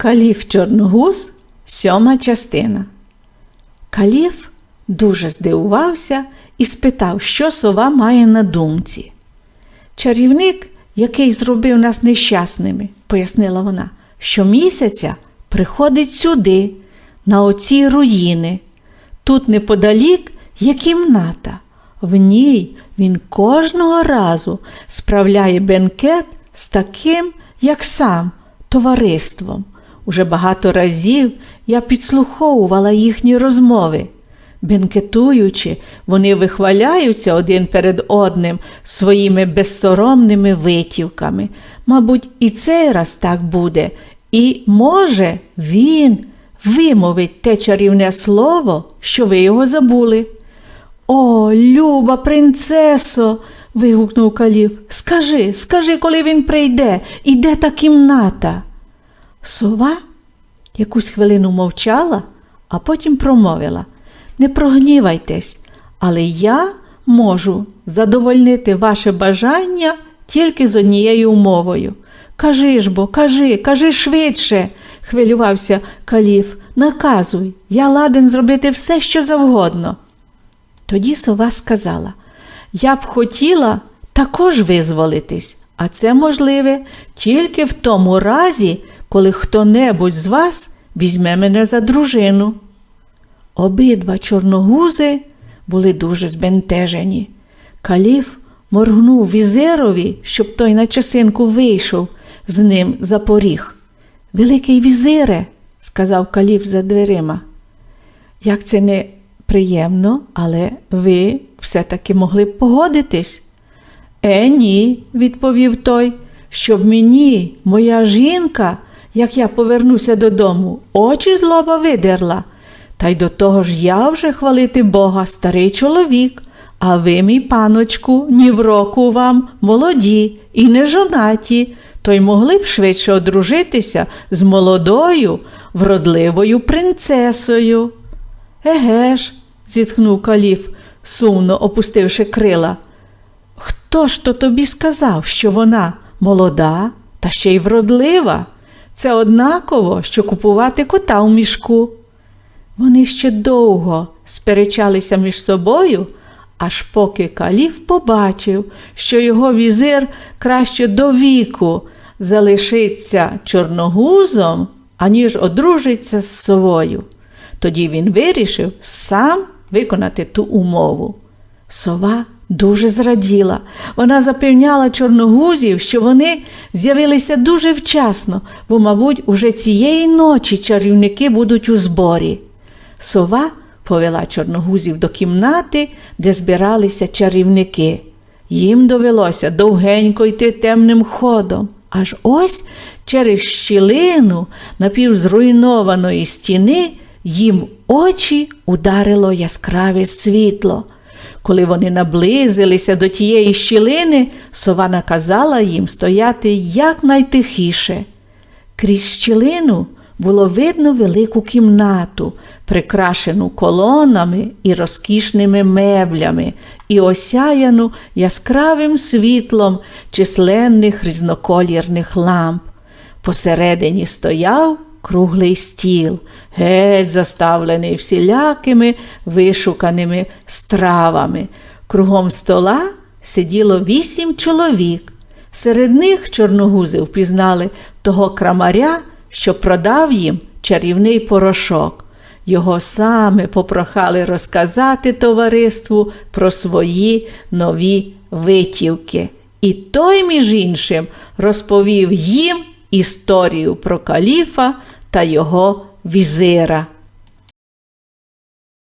Каліф Чорногуз, сьома частина. Каліф дуже здивувався і спитав, що сова має на думці. Чарівник, який зробив нас нещасними, пояснила вона, щомісяця приходить сюди, на оці руїни. Тут неподалік є кімната. В ній він кожного разу справляє бенкет з таким, як сам, товариством. Уже багато разів я підслуховувала їхні розмови. Бенкетуючи, вони вихваляються один перед одним своїми безсоромними витівками. Мабуть, і цей раз так буде. І, може, він вимовить те чарівне слово, що ви його забули. О, люба принцесо. вигукнув калів. Скажи, скажи, коли він прийде, і де та кімната? Сова якусь хвилину мовчала, а потім промовила Не прогнівайтесь, але я можу задовольнити ваше бажання тільки з однією умовою. Кажи ж бо, кажи, кажи швидше, хвилювався каліф. Наказуй, я ладен зробити все, що завгодно. Тоді сова сказала: Я б хотіла також визволитись, а це можливе тільки в тому разі, коли хто-небудь з вас візьме мене за дружину. Обидва чорногузи були дуже збентежені. Каліф моргнув візирові, щоб той на часинку вийшов з ним за поріг. Великий візире, сказав каліф за дверима. Як це не приємно, але ви все-таки могли б погодитись. Е, ні, відповів той, щоб мені, моя жінка, як я повернуся додому, очі з лоба видерла. Та й до того ж я вже хвалити Бога, старий чоловік, а ви, мій паночку, ні в року вам молоді і не жонаті, то й могли б швидше одружитися з молодою, вродливою принцесою. Еге ж, зітхнув каліф, сумно опустивши крила. Хто ж то тобі сказав, що вона молода та ще й вродлива? Це однаково, що купувати кота у мішку. Вони ще довго сперечалися між собою, аж поки каліф побачив, що його візир краще до віку залишиться чорногузом, аніж одружиться з совою. Тоді він вирішив сам виконати ту умову. Сова дуже зраділа. Вона запевняла чорногузів, що вони з'явилися дуже вчасно, бо, мабуть, уже цієї ночі чарівники будуть у зборі. Сова повела чорногузів до кімнати, де збиралися чарівники. Їм довелося довгенько йти темним ходом. Аж ось через щілину напівзруйнованої стіни їм очі ударило яскраве світло. Коли вони наблизилися до тієї щілини, сова наказала їм стояти якнайтихіше. Крізь щілину було видно велику кімнату, прикрашену колонами і розкішними меблями, і осяяну яскравим світлом численних різноколірних ламп. Посередині стояв круглий стіл, геть заставлений всілякими вишуканими стравами. Кругом стола сиділо вісім чоловік. Серед них чорногузи впізнали того крамаря, що продав їм чарівний порошок. Його саме попрохали розказати товариству про свої нові витівки. І той, між іншим, розповів їм історію про каліфа та його візира.